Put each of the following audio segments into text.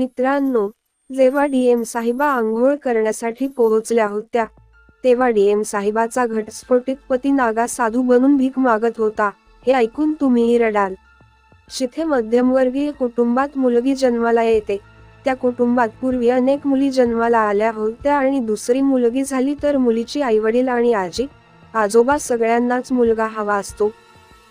मित्रांनो जेव्हा डीएम साहिबा आंघोळ करण्यासाठी पोहोचल्या होत्या तेव्हा डीएम साहिबाचा घटस्फोटित पती नागा साधू बनून भीक मागत होता हे ऐकून तुम्हीही रडाल. शिथे मध्यमवर्गीय कुटुंबात मुलगी जन्माला येते त्या कुटुंबात पूर्वी अनेक मुली जन्माला आल्या होत्या आणि दुसरी मुलगी झाली तर मुलीची आईवडील आणि आजी आजोबा सगळ्यांनाच मुलगा हवा असतो.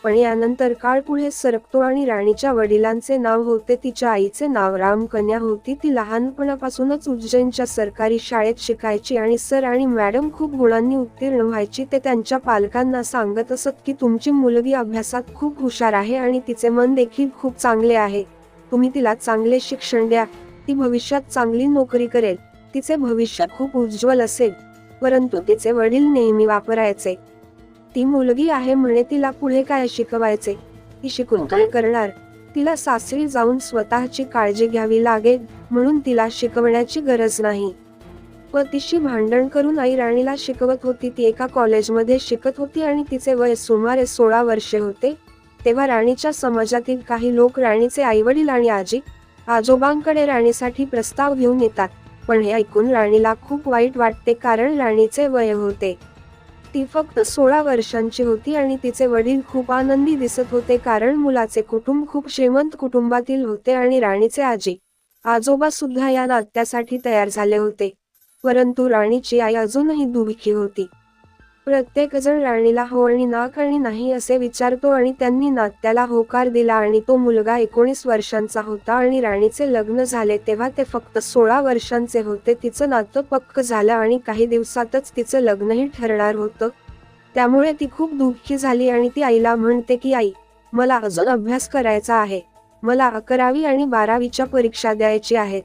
पण यानंतर काळ पुढे सरकतो आणि राणीच्या वडिलांचे नाव होते तिच्या आईचे नाव रामकन्या होती. ती लहानपणापासूनच उज्जैनच्या सरकारी शाळेत शिकायची आणि सर आणि मॅडम खूप गुणांनी उत्तीर्ण व्हायची. ते त्यांच्या पालकांना सांगत असत की तुमची मुलगी अभ्यासात खूप हुशार आहे आणि तिचे मन देखील खूप चांगले आहे. तुम्ही तिला चांगले शिक्षण द्या. ती भविष्यात चांगली नोकरी करेल. तिचे भविष्य खूप उज्ज्वल असेल. परंतु तिचे वडील नेहमी वापरायचे. ती मुलगी आहे म्हणे तिला पुढे काय शिकवायचे? ती शिकून काय करणार? तिला सासरी जाऊन स्वतःची काळजी घ्यावी लागेल म्हणून तिला शिकवण्याची गरज नाही. पतीशी भांडण करून आई राणीला शिकवत होती ती एका कॉलेजमध्ये शिकत होती आणि तिचे वय सुमारे सोळा वर्षे होते. तेव्हा राणीच्या समाजातील काही लोक राणीचे आईवडील आणि आजी आजोबांकडे राणीसाठी प्रस्ताव घेऊन येतात. पण हे ऐकून राणीला खूप वाईट वाटते कारण राणीचे वय होते. ती फक्त सोळा वर्षांची होती आणि तिचे वडील खूप आनंदी दिसत होते कारण मुलाचे कुटुंब खूप श्रीमंत कुटुंबातील होते आणि राणीचे आजी आजोबा सुद्धा या नात्यासाठी तयार झाले होते. परंतु राणीची आई अजूनही दुःखी होती. प्रत्येक जण राणीला हो आणि नाक आणि नाही असे विचारतो आणि त्यांनी नात्याला होकार दिला आणि तो मुलगा एकोणीस वर्षांचा होता आणि राणीचे लग्न झाले तेव्हा ते फक्त सोळा वर्षांचे होते. तिचं नातं पक्क झालं आणि काही दिवसातच तिचं लग्नही ठरणार होतं. त्यामुळे ती खूप दुःखी झाली आणि ती आईला म्हणते की आई मला अजून अभ्यास करायचा आहे. मला अकरावी आणि बारावीच्या परीक्षा द्यायची आहेत.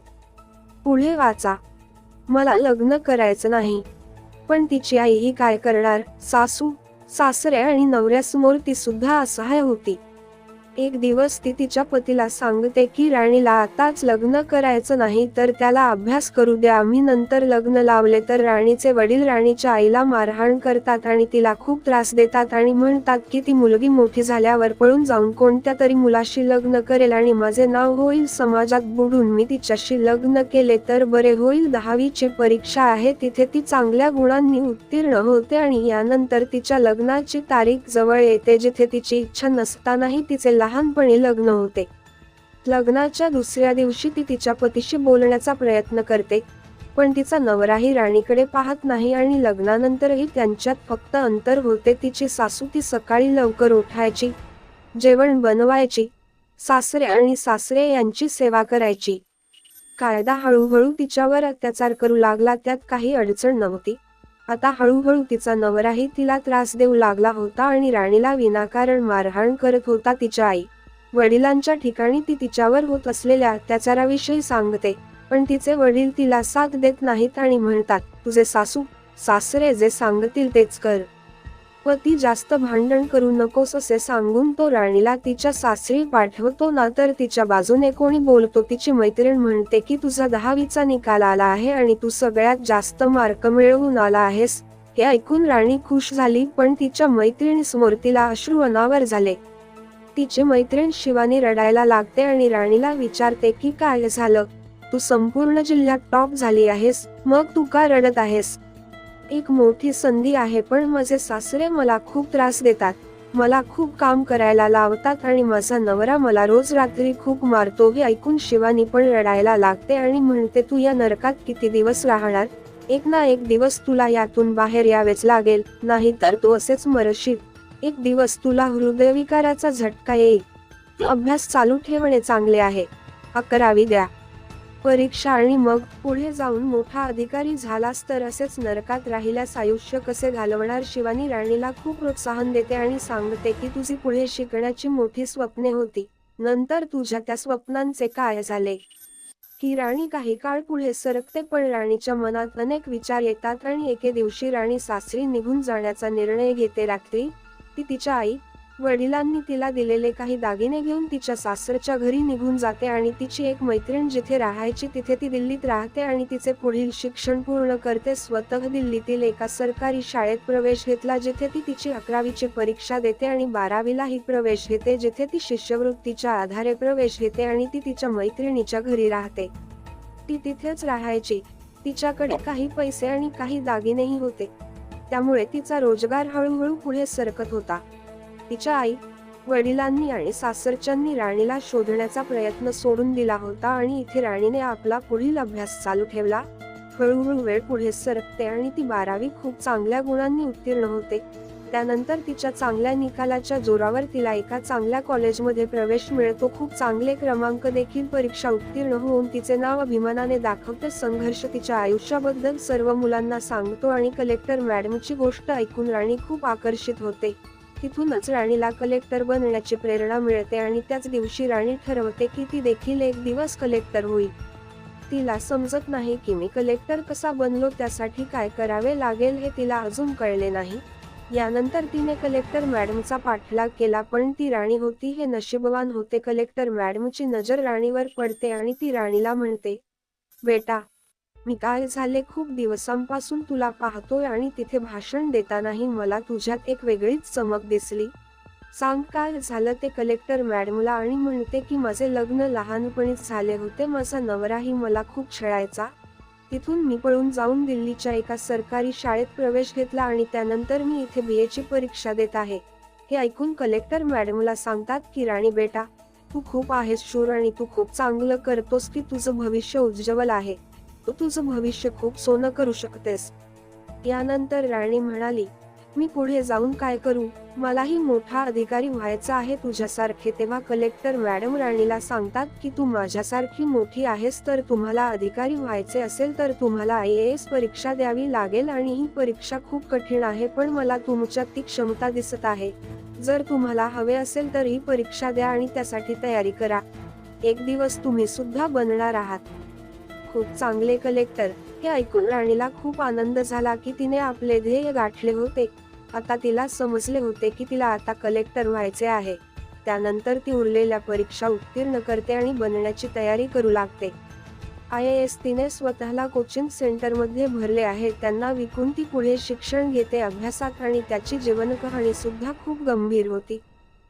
पुढे वाचा. मला लग्न करायचं नाही. पण तिची आई ही काय करणार? सासू सासऱ्या आणि नवऱ्यासमोर ती सुद्धा असहाय होती. एक दिवस ती तिच्या पतीला सांगते की राणीला आताच लग्न करायचं नाही तर त्याला अभ्यास करू द्या आम्ही नंतर लग्न लावले तर राणीचे वडील राणीच्या आईला मारहाण करतात आणि तिला खूप त्रास देतात आणि म्हणतात की ती मुलगी मोठी झाल्यावर पळून जाऊन कोणत्या तरी मुलाशी लग्न करेल आणि माझे नाव होईल समाजात बुडून. मी तिच्याशी लग्न केले तर बरे होईल. दहावीची परीक्षा आहे. तिथे ती चांगल्या गुणांनी उत्तीर्ण होते आणि यानंतर तिच्या लग्नाची तारीख जवळ येते. जिथे तिची इच्छा नसतानाही तिचे लहानपणी लग्न होते. लग्नाच्या दुसऱ्या दिवशी ती तिच्या पतीशी बोलण्याचा प्रयत्न करते पण तिचा नवराही राणीकडे पाहत नाही आणि लग्नानंतरही त्यांच्यात फक्त अंतर होते तिची सासू ती सकाळी लवकर उठायची जेवण बनवायची सासरे आणि सासरे यांची सेवा करायची. कायदा हळूहळू तिच्यावर अत्याचार करू लागला त्यात काही अडचण नव्हती. आता हळूहळू तिचा नवराही तिला त्रास देऊ लागला होता आणि राणीला विनाकारण मारहाण करत होता तिच्या आई. वडिलांच्या ठिकाणी ती तिच्यावर होत असलेल्या अत्याचाराविषयी सांगते पण तिचे वडील तिला साथ देत नाहीत आणि म्हणतात तुझे सासू सासरे जे सांगतील तेच कर. व ती जास्त भांडण करू नकोस असे सांगून तो राणीला तिच्या सासरी पाठवतो ना तर तिच्या बाजूने कोणी बोलतो. तिची मैत्रीण म्हणते की तुझा दहावीचा निकाल आला आहे आणि तू सगळ्यात जास्त मार्क मिळवून आला आहेस. हे ऐकून राणी खुश झाली पण तिच्या मैत्रिणीसमोर तिला अश्रू अनावर झाले. तिची मैत्रीण शिवानी रडायला लागते आणि राणीला विचारते की काय झालं? तू संपूर्ण जिल्ह्यात टॉप झाली आहेस. मग तू का रडत आहेस? एक मोठी संधी आहे पण माझे सासरे मला खूप त्रास देतात. मला खूप काम करायला लावतात आणि माझा नवरा मला रोज रात्री खूप मारतो. हे ऐकून शिवानी पण रडायला लागते आणि म्हणते तू या नरकात किती दिवस राहणार? एक ना एक दिवस तुला यातून बाहेर यावेच लागेल नाही तर तू असेच मरशील. एक दिवस तुला हृदयविकाराचा झटका येईल. अभ्यास चालू ठेवणे चांगले आहे. अकरावी द्या. परीक्षा आणि मग पुढे जाऊन मोठा अधिकारी झालास तर असेच नरकात राहिल्यास आयुष्य कसे घालवणार? शिवानी राणीला खूप प्रोत्साहन देते आणि सांगते की तुझी पुढे शिकण्याची मोठी स्वप्ने होती. नंतर तुझ्या त्या स्वप्नांचे काय झाले? की राणी काही काळ पुढे सरकते पण राणीच्या मनात अनेक विचार येतात आणि एके दिवशी राणी सासरी निघून जाण्याचा निर्णय घेते. रात्री ती तिच्या आई वडिलांनी तिला दिलेले काही दागिने घेऊन तिच्या सासरच्या घरी निघून जाते आणि तिची एक मैत्रीण जिथे राहायची तिथे ती दिल्लीत राहते आणि तिचे पुढील शिक्षण पूर्ण करते. स्वतः दिल्लीतील एका सरकारी शाळेत प्रवेश घेतला जिथे ती तिची अकरावीची परीक्षा देते आणि बारावीलाही प्रवेश घेते जिथे ती शिष्यवृत्तीच्या आधारे प्रवेश घेते आणि ती तिच्या मैत्रिणीच्या घरी राहते. ती तिथेच राहायची. तिच्याकडे काही पैसे आणि काही दागिनेही होते. त्यामुळे तिचा रोजगार हळूहळू पुढे सरकत होता. तिच्या आई वडिलांनी आणि सासरच्यांनी राणीला शोधण्याचा प्रयत्न सोडून दिला होता आणि इथे राणीने आपला पुढील अभ्यास चालू ठेवला. हळूहळू वेळ पुढे सरकते आणि ती बारावी खूप चांगल्या गुणांनी उत्तीर्ण होते. त्यानंतर तिच्या चांगल्या निकालाच्या जोरावर तिला एका चांगल्या कॉलेजमध्ये प्रवेश मिळतो. खूप चांगले क्रमांक देखील परीक्षा उत्तीर्ण होऊन तिचे नाव अभिमानाने दाखवते. संघर्ष तिच्या आयुष्याबद्दल सर्व मुलांना सांगतो आणि कलेक्टर मॅडमची गोष्ट ऐकून राणी खूप आकर्षित होते. तिथूनच राणीला कलेक्टर बनण्याची प्रेरणा मिळते आणि त्याच दिवशी राणी ठरवते की ती देखील एक दिवस कलेक्टर होईल. तिला समजत नाही की मी कलेक्टर कसा बनलो त्यासाठी काय करावे लागेल हे तिला अजून कळले नाही. यानंतर तिने कलेक्टर मॅडमचा पाठलाग केला पण ती राणी होती हे नशीबवान होते. कलेक्टर मॅडमची नजर राणीवर पडते आणि ती राणीला म्हणते बेटा मी काय झाले? खूप दिवसांपासून तुला पाहतोय आणि तिथे भाषण देतानाही मला तुझ्यात एक वेगळीच चमक दिसली. सांग काय झालं ते कलेक्टर मॅडमला आणि म्हणते की माझे लग्न लहानपणीच झाले होते. माझा नवराही मला खूप छळायचा. तिथून मी पळून जाऊन दिल्लीच्या एका सरकारी शाळेत प्रवेश घेतला आणि त्यानंतर मी इथे बी एची परीक्षा देत आहे. हे ऐकून कलेक्टर मॅडमला सांगतात की राणी बेटा तू खूप आहेस शूर आणि तू खूप चांगलं करतोस की तुझं भविष्य उज्ज्वल आहे. तू तुझं भविष्य खूप सोनं करू शकतेस. यानंतर राणी म्हणाली मी पुढे जाऊन काय करू? मलाही मोठा अधिकारी व्हायचा आहे तुझ्यासारखे. तेव्हा कलेक्टर मॅडम राणीला सांगतात की तू माझ्यासारखी मोठी आहेस तर तुम्हाला अधिकारी व्हायचे असेल तर तुम्हाला आय एस परीक्षा द्यावी लागेल आणि ही परीक्षा खूप कठीण आहे पण मला तुमच्यात ती क्षमता दिसत आहे. जर तुम्हाला हवे असेल तर ही परीक्षा द्या आणि त्यासाठी तयारी करा. एक दिवस तुम्ही सुद्धा बनणार आहात. खूप चांगले कलेक्टर हे ऐकून राणीला खूप आनंद झाला की तिने आपले ध्येय गाठले होते. आता तिला समजले होते की तिला आता कलेक्टर व्हायचे आहे. त्यानंतर ती उरलेल्या परीक्षा उत्तीर्ण करते आणि बनण्याची तयारी करू लागते. आय एस तिने स्वतःला कोचिंग सेंटरमध्ये भरले आहे. त्यांना विकून ती पुढे शिक्षण घेते अभ्यासात आणि त्याची जीवनकहाणी सुद्धा खूप गंभीर होती.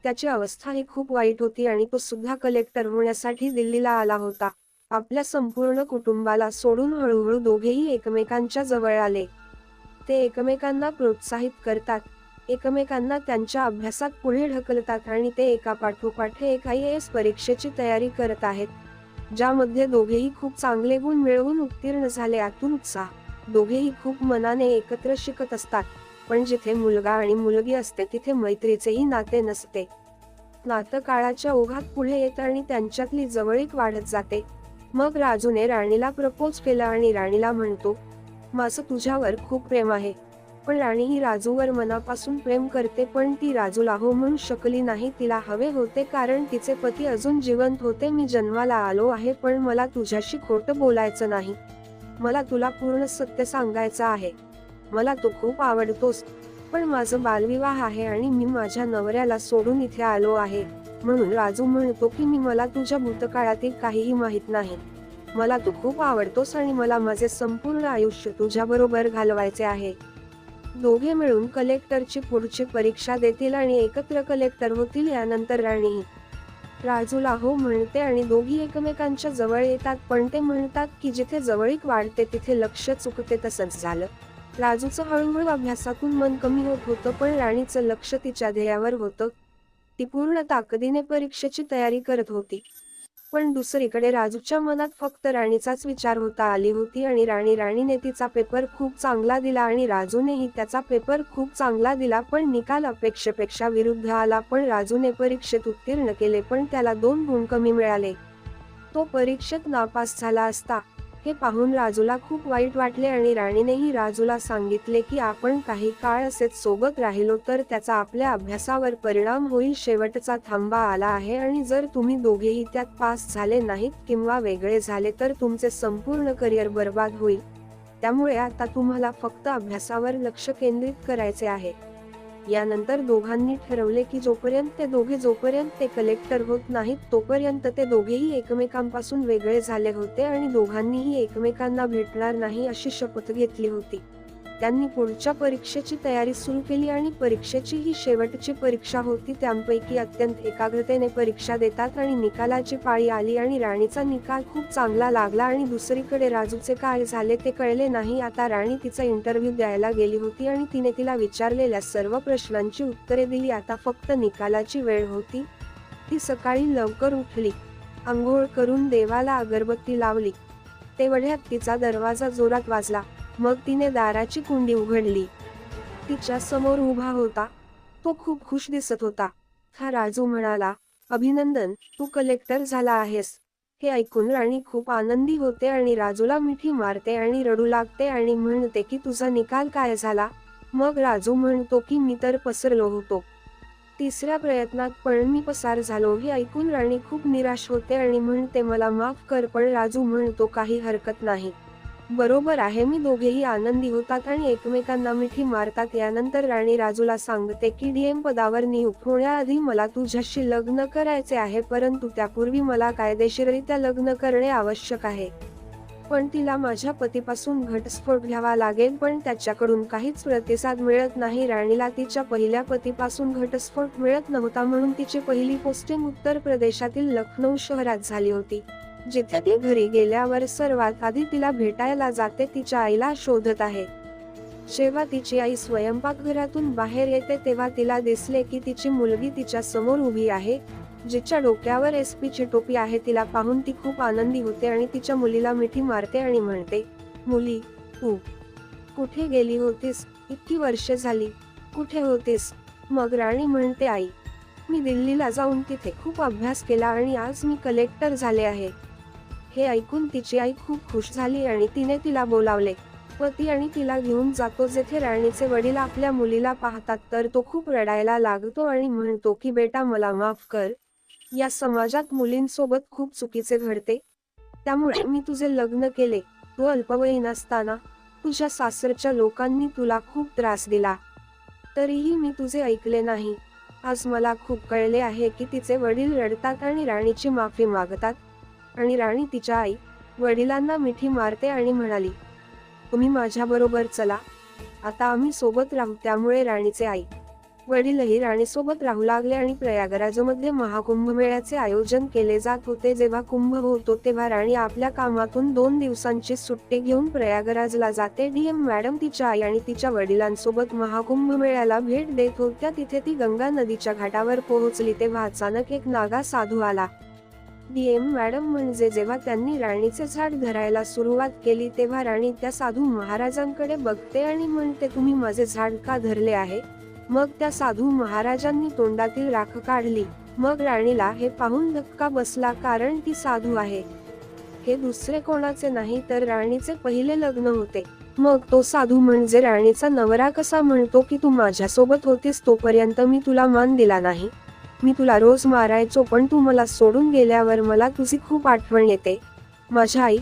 त्याची अवस्था ही खूप वाईट होती आणि तो सुद्धा कलेक्टर होण्यासाठी दिल्लीला आला होता. आपल्या संपूर्ण कुटुंबाला सोडून हळूहळू दोघेही एकमेकांच्या जवळ आले. ते एकमेकांना प्रोत्साहित करतात. एकमेकांना त्यांच्या अभ्यासात पुढे ढकलतात आणि ते एका पाठोपाठ एक आय एस परीक्षेची तयारी करत आहेत. ज्यामध्ये दोघेही खूप चांगले गुण मिळवून उत्तीर्ण झाले. आतून उत्साह. दोघेही खूप मनाने एकत्र शिकत असतात. पण जिथे मुलगा आणि मुलगी असते तिथे मैत्रीचेही नाते नसते. नातं काळाच्या ओघात पुढे येत आणि त्यांच्यातली जवळीक वाढत जाते. मग राजूने राणीला प्रपोज केला आणि राणीला म्हणतो माझं तुझ्यावर खूप प्रेम आहे. पण राणी ही राजूवर मनापासून प्रेम करते पण ती राजूला हो म्हणू शकली नाही. तिला हवे होते कारण तिचे पती अजून जिवंत होते. मी जन्माला आलो आहे पण मला तुझ्याशी खोटं बोलायचं नाही. मला तुला पूर्ण सत्य सांगायचं आहे. मला तो खूप आवडतोस. पण माझं बालविवाह आहे आणि मी माझ्या नवऱ्याला सोडून इथे आलो आहे. म्हणून राजू म्हणतो की मी मला तुझ्या भूतकाळातील काहीही माहीत नाही. मला तू खूप आवडतोस आणि मला माझे संपूर्ण आयुष्य तुझ्या बरोबर घालवायचे आहे. दोघे मिळून कलेक्टरची पुढची परीक्षा देतील आणि एकत्र कलेक्टर होतील यानंतर राणी. राजूला हो म्हणते आणि दोघी एकमेकांच्या जवळ येतात पण ते म्हणतात की जिथे जवळीक वाढते तिथे लक्ष चुकते तसंच झालं. राजूचं हळूहळू अभ्यासातून मन कमी होत होतं पण राणीचं लक्ष तिच्या ध्येयावर होतं. ती पूर्ण ताकदीने परीक्षेची तयारी करत होती. पण दुसरीकडे राजूच्या मनात फक्त राणीचाच विचार होता आली होती आणि राणी राणीने तिचा पेपर खूप चांगला दिला आणि राजूनेही त्याचा पेपर खूप चांगला दिला पण निकाल अपेक्षेपेक्षा विरुद्ध आला पण राजूने परीक्षेत उत्तीर्ण केले पण त्याला दोन गुण कमी मिळाले. तो परीक्षेत नापास झाला असता. हे पाहून राजूला खूप वाईट वाटले आणि राणीनेही राजूला सांगितले की आपण काही काळ असेच सोबत राहिलो तर त्याचा आपल्या अभ्यासावर परिणाम होईल. शेवटचा थांबा आला आहे आणि जर तुम्ही दोघेही त्यात पास झाले नाहीत किंवा वेगळे झाले तर तुमचे संपूर्ण करिअर बर्बाद होईल. त्यामुळे आता तुम्हाला फक्त अभ्यासावर लक्ष केंद्रित करायचे आहे. यानंतर दोघांनी ठरवले की जोपर्यंत ते दोघे जोपर्यंत ते कलेक्टर होत नाहीत तोपर्यंत ते दोघेही एकमेकांपासून वेगळे झाले होते आणि दोघांनीही एकमेकांना भेटणार नाही अशी शपथ घेतली होती. त्यांनी पुढच्या परीक्षेची तयारी सुरू केली आणि परीक्षेची ही शेवटची परीक्षा होती. त्यांपैकी अत्यंत एकाग्रतेने परीक्षा देतात आणि निकालाची पाळी आली आणि राणीचा निकाल खूप चांगला लागला आणि दुसरीकडे राजूचे काय झाले ते कळले नाही. आता राणी तिचा इंटरव्ह्यू द्यायला गेली होती आणि तिने तिला विचारलेल्या सर्व प्रश्नांची उत्तरे दिली. आता फक्त निकालाची वेळ होती. ती सकाळी लवकर उठली. आंघोळ करून देवाला अगरबत्ती लावली. तेवढ्यात तिचा दरवाजा जोरात वाजला. मग तिने दाराची कुंडी उघडली. तिच्या समोर उभा होता. तो खूप खुश दिसत होता. हा राजू म्हणाला अभिनंदन तू कलेक्टर झाला आहेस. हे ऐकून राणी खूप आनंदी होते आणि राजूला मिठी मारते आणि रडू लागते आणि म्हणते की तुझा निकाल काय झाला? मग राजू म्हणतो की मी तर पसरलो होतो. तिसऱ्या प्रयत्नात पण मी पसार झालो. हे ऐकून राणी खूप निराश होते आणि म्हणते मला माफ कर. पण राजू म्हणतो काही हरकत नाही. बरोबर आहे. मी दोघेही आनंदी होतात आणि एकमेकांना मिठी मारतात. यानंतर राणी राजूला सांगते की डीएम पदावर नियुक्त होण्याआधी मला तुझ्याशी लग्न करायचे आहे परंतु त्यापूर्वी मला कायदेशीररित्या लग्न करणे आवश्यक आहे. पण तिला माझ्या पतीपासून घटस्फोट घ्यावा लागेल पण त्याच्याकडून काहीच प्रतिसाद मिळत नाही. राणीला तिच्या पहिल्या पतीपासून घटस्फोट मिळत नव्हता म्हणून तिची पहिली पोस्टिंग उत्तर प्रदेशातील लखनौ शहरात झाली होती. जिथे ती घरी गेल्यावर सर्वात आधी तिला भेटायला जाते तिच्या आईला शोधत आहे. जेव्हा तिची आई स्वयंपाकघरातून बाहेर येते तेव्हा तिला दिसले की तिची मुलगी तिच्या समोर उभी आहे जिच्या डोक्यावर एस पीची टोपी आहे. तिला पाहून ती खूप आनंदी होते आणि तिच्या मुलीला मिठी मारते आणि म्हणते मुली तू कुठे गेली होतीस? इतकी वर्षे झाली कुठे होतीस? मग राणी म्हणते आई मी दिल्लीला जाऊन तिथे खूप अभ्यास केला आणि आज मी कलेक्टर झाले आहे. हे ऐकून तिची आई खूप खुश झाली आणि तिने तिला बोलावले. व ती आणि तिला घेऊन जातो. जेथे राणीचे वडील आपल्या मुलीला पाहतात तर तो खूप रडायला लागतो आणि म्हणतो की बेटा मला माफ कर. या समाजात मुलींसोबत खूप चुकीचे घडते. त्यामुळे मी तुझे लग्न केले. तू अल्पवयीन असताना तुझ्या सासरच्या लोकांनी तुला खूप त्रास दिला. तरीही मी तुझे ऐकले नाही. आज मला खूप कळले आहे की तिचे वडील रडतात आणि राणीची माफी मागतात. आणि राणी तिच्या आई वडिलांना मिठी मारते आणि म्हणाली तुम्ही माझ्याबरोबर चला. आता आम्ही सोबत राहू त्यामुळे राणीचे आई वडीलही राणीसोबत राहू लागले आणि प्रयागराजमध्ये महाकुंभ मेळ्याचे आयोजन केले जात होते. जेव्हा कुंभ होतो तेव्हा राणी आपल्या कामातून दोन दिवसांची सुट्टी घेऊन प्रयागराजला जाते. डीएम मॅडम तिच्या आई आणि तिच्या वडिलांसोबत महाकुंभ मेळ्याला भेट देत होत्या. तिथे ती गंगा नदीच्या घाटावर पोहोचली तेव्हा अचानक एक नागा साधू आला. डीएम मॅडम म्हणजे जेव्हा त्यांनी राणीचे झाड धरायला सुरुवात केली तेव्हा राणी त्या साधू महाराजांकडे बघते आणि म्हणते तुम्ही माझे झाड का धरले आहे? मग त्या साधू महाराजांनी तोंडातील राख काढली. मग राणीला हे पाहून धक्का बसला कारण ती साधू आहे. हे दुसरे कोणाचे नाही तर राणीचे पहिले लग्न होते. मग तो साधू म्हणजे राणीचा नवरा कसा म्हणतो की तू माझ्यासोबत होतीस तोपर्यंत मी तुला मान दिला नाही. मी तुला रोज मारायचो पण तू मला सोडून गेल्यावर मला तुझी खूप आठवण येते. माझ्या आई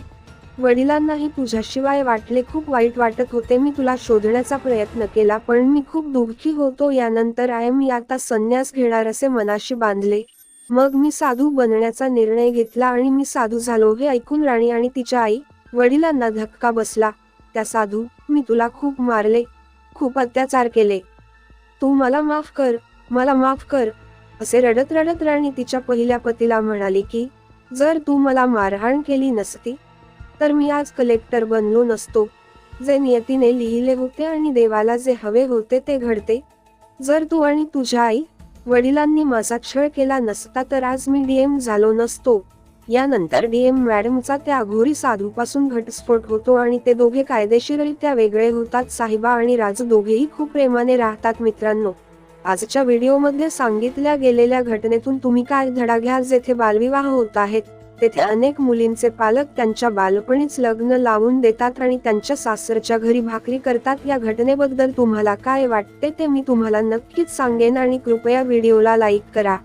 वडिलांनाही तुझ्याशिवाय वाटले खूप वाईट वाटत होते. मी तुला शोधण्याचा प्रयत्न केला पण मी खूप दुःखी होतो. यानंतर आय मी आता संन्यास घेणार असे मनाशी बांधले. मग मी साधू बनण्याचा निर्णय घेतला आणि मी साधू झालो. हे ऐकून राणी आणि तिच्या आई वडिलांना धक्का बसला. त्या साधू मी तुला खूप मारले खूप अत्याचार केले. तू मला माफ कर मला माफ कर. असे रडत रडत राणी तिच्या पहिल्या पतीला म्हणाली की जर तू मला मारहाण केली नसती तर मी आज कलेक्टर बनलो नसतो. जे नियतीने लिहिले होते आणि देवाला जे हवे होते ते घडते. जर तू आणि तुझ्या आई वडिलांनी माझा छळ केला नसता तर आज मी डीएम झालो नसतो. यानंतर डीएम मॅडमचा त्या अघोरी साधूपासून घटस्फोट होतो आणि ते दोघे कायदेशीररित्या वेगळे होतात. साहिबा आणि राज दोघेही खूप प्रेमाने राहतात मित्रांनो. आजच्या व्हिडिओमध्ये सांगितल्या गेलेल्या घटनेतून तुम्ही काय धडा घ्याल जेथे बालविवाह होत आहेत तेथे अनेक मुलींचे पालक त्यांच्या बालपणीच लग्न लावून देतात आणि त्यांच्या सासरच्या घरी भाकरी करतात. या घटनेबद्दल तुम्हाला काय वाटते ते मी तुम्हाला नक्कीच सांगेन आणि कृपया व्हिडिओला लाईक करा.